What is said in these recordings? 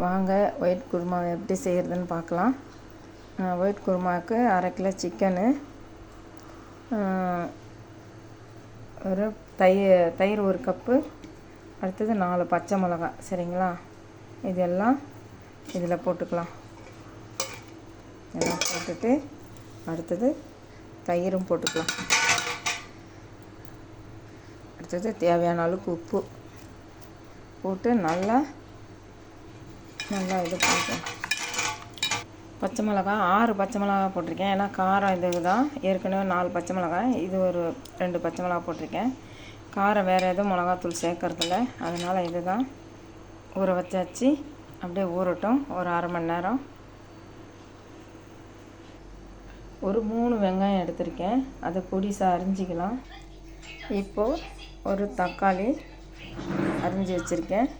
வாங்க ஒயிட் குருமா எப்படி செய்கிறதுன்னு பார்க்கலாம். ஒயிட் குருமாவுக்கு அரை கிலோ சிக்கனு ஒரு தயிர் தயிர் ஒரு கப்பு அடுத்தது நாலு பச்சை மிளகா சரிங்களா? இதெல்லாம் இதில் போட்டுக்கலாம். எல்லாம் போட்டுட்டு அடுத்தது தயிரும் போட்டுக்கலாம். அடுத்தது தேவையான அளவுக்கு உப்பு போட்டு நல்லா நல்லா இது பண்ணிக்கலாம் பச்சை மிளகா ஆறு பச்சை மிளகா போட்டிருக்கேன். ஏன்னா காரம் இது தான் ஏற்கனவே நாலு பச்சை மிளகாய். இது ஒரு ரெண்டு பச்சை மிளகா போட்டிருக்கேன். காரம் வேறு எதுவும் மிளகாத்தூள் சேர்க்கறதில்ல. அதனால் இது தான் ஊற வச்சாச்சு. அப்படியே ஊறட்டும். ஒரு அரை மணி நேரம். ஒரு மூணு வெங்காயம் எடுத்திருக்கேன். அதை பொடிசாக அரிஞ்சிக்கலாம். இப்போது ஒரு தக்காளி அரிஞ்சு வச்சுருக்கேன்.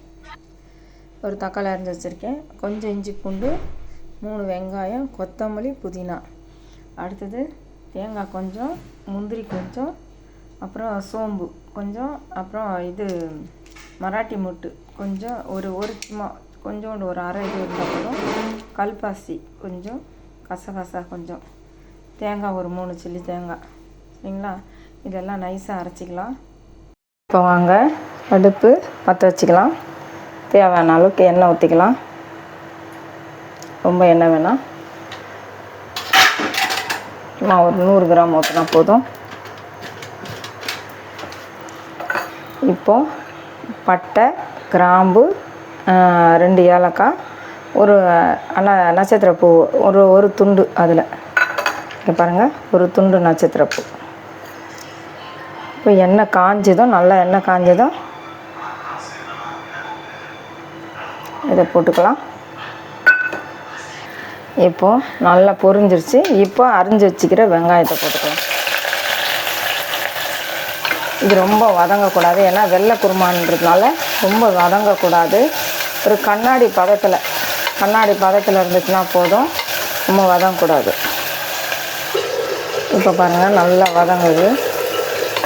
ஒரு தக்காளி அரிஞ்சு வச்சுருக்கேன். கொஞ்சம் இஞ்சி பூண்டு மூணு வெங்காயம் கொத்தமல்லி புதினா. அடுத்தது தேங்காய் கொஞ்சம் முந்திரி கொஞ்சம் அப்புறம் சோம்பு கொஞ்சம் அப்புறம் இது மராட்டி முட்டு கொஞ்சம் ஒரு ஒரு சும்மா கொஞ்சோண்டு ஒரு அரை இது இருந்தால் போதும். கல்பாசி கொஞ்சம் கசகசா கொஞ்சம். தேங்காய் ஒரு மூணு சில்லி தேங்காய். சரிங்களா? இதெல்லாம் நைஸாக அரைச்சிக்கலாம். இப்போ வாங்க அடுப்பு பற்ற வச்சுக்கலாம். தேவையான அளவுக்கு எண்ணெய் ஊற்றிக்கலாம் ரொம்ப எண்ணெய் வேணாம். நான் ஒரு நூறு கிராம் ஊற்றினா போதும். இப்போது பட்டை கிராம்பு ரெண்டு ஏலக்காய் ஒரு ந நட்சத்திரப்பூ ஒரு ஒரு துண்டு அதில். இங்கே பாருங்கள் ஒரு துண்டு நட்சத்திரப்பூ. இப்போ எண்ணெய் காஞ்சதும் நல்லா எண்ணெய் காஞ்சதும் இதை போட்டுக்கலாம். இப்போது நல்லா பொரிஞ்சிருச்சு. இப்போ அரிஞ்சு வச்சுக்கிற வெங்காயத்தை போட்டுக்கலாம். இது ரொம்ப வதங்கக்கூடாது. ஏன்னா வெள்ளை குருமான்றதுனால ரொம்ப வதங்கக்கூடாது. ஒரு கண்ணாடி பதத்தில் கண்ணாடி பதத்தில் இருந்துச்சுன்னா போதும். ரொம்ப வதங்கக்கூடாது. இப்போ பாருங்கள் நல்லா வதங்குது.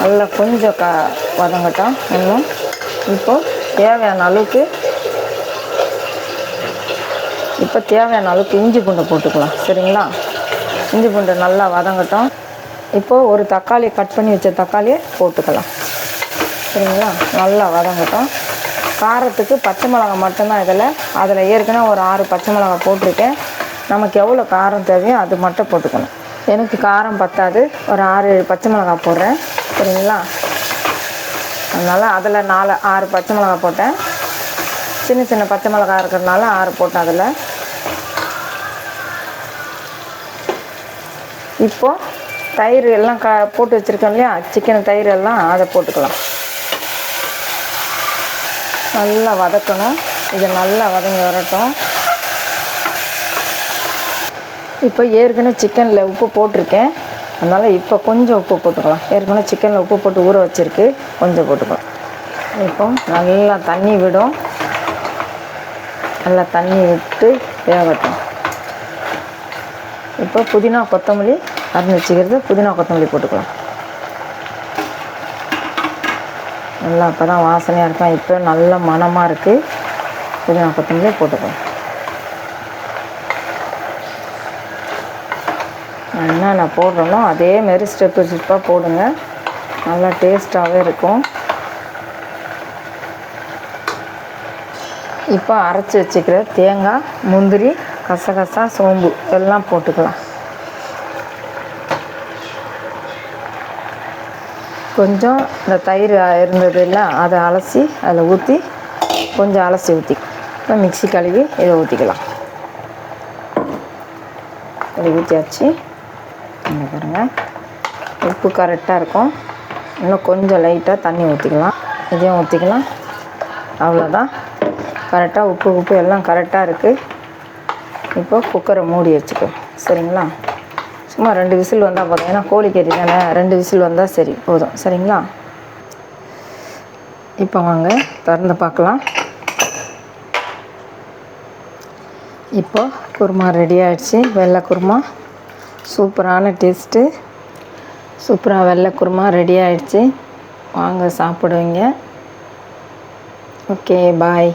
நல்லா கொஞ்சம் க வதங்கட்டும். இன்னும் இப்போது தேவையான அளவுக்கு இப்போ தேவையான அளவுக்கு இஞ்சி பூண்டை போட்டுக்கலாம். சரிங்களா? இஞ்சி பூண்டை நல்லா வதங்கட்டும். இப்போது ஒரு தக்காளி கட் பண்ணி வச்ச தக்காளியை போட்டுக்கலாம். சரிங்களா? நல்லா வதங்கட்டும். காரத்துக்கு பச்சை மிளகா மட்டும்தான் இதில். அதில் ஏற்கனவே ஒரு ஆறு பச்சை மிளகா போட்டிருக்கேன். நமக்கு எவ்வளோ காரம் தேவையோ அது மட்டும் போட்டுக்கணும். எனக்கு காரம் பத்தாது. ஒரு ஆறு ஏழு பச்சை மிளகா போடுறேன். சரிங்களா? அதனால் அதில் நாலு ஆறு பச்சை மிளகா போட்டேன். சின்ன சின்ன பச்சை மிளகா இருக்கிறதுனால ஆறு போட்டேன் அதில். இப்போது தயிர் எல்லாம் க போட்டு வச்சுருக்கோம் இல்லையா? சிக்கன் தயிர் எல்லாம் அதை போட்டுக்கலாம். நல்லா வதக்கணும். இதை நல்லா வதங்கி வரட்டும். இப்போ ஏற்கனவே சிக்கனில் உப்பு போட்டிருக்கேன். அதனால் இப்போ கொஞ்சம் உப்பு போட்டுக்கலாம். ஏற்கனவே சிக்கனில் உப்பு போட்டு ஊற வச்சுருக்கு. கொஞ்சம் போட்டுக்கலாம். இப்போ நல்லா தண்ணி விடும். நல்லா தண்ணி விட்டு வேகட்டும். இப்போ புதினா கொத்தமல்லி அரிஞ்சு வச்சுக்கிறது புதினா கொத்தமல்லி போட்டுக்கலாம். நல்லா அப்போ தான் வாசனையாக இருக்கும். இப்போ நல்ல மணமாக இருக்குது புதினா கொத்தமல்லி போட்டுக்கலாம். என்னென்ன போடுறோமோ அதேமாரி ஸ்டெப்பு ஸ்டெப்பாக போடுங்க. நல்லா டேஸ்ட்டாகவே இருக்கும். இப்போ அரைச்சி வச்சுக்கிற தேங்காய் முந்திரி கசகசா சோம்பு எல்லாம் போட்டுக்கலாம். கொஞ்சம் இந்த தயிர் இருந்தது இல்லை அதை அலசி அதில் ஊற்றி கொஞ்சம் அலசி ஊற்றி இப்போ மிக்சி கழுவி இதை ஊற்றிக்கலாம் இதை ஊற்றியாச்சு இங்கே பாருங்கள் உப்பு கரெக்டாக இருக்கும். இன்னும் கொஞ்சம் லைட்டாக தண்ணி ஊற்றிக்கலாம் இதையும் ஊற்றிக்கலாம் அவ்வளோதான் கரெக்டாக உப்பு உப்பு எல்லாம் கரெக்டாக இருக்குது இப்போ குக்கரை மூடி வச்சுக்கோ. சரிங்களா? சும்மா ரெண்டு விசில் வந்தால் போதும். ஏன்னா கோழிக்கறி தானே ரெண்டு விசில் வந்தால் சரி போதும். சரிங்களா? இப்போ வாங்க திறந்து பார்க்கலாம். இப்போ குருமா ரெடி ஆகிடுச்சு வெள்ளை குருமா. சூப்பரான டேஸ்ட்டு சூப்பராக வெள்ளை குருமா ரெடி ஆகிடுச்சு வாங்க சாப்பிடுவீங்க. Okay bye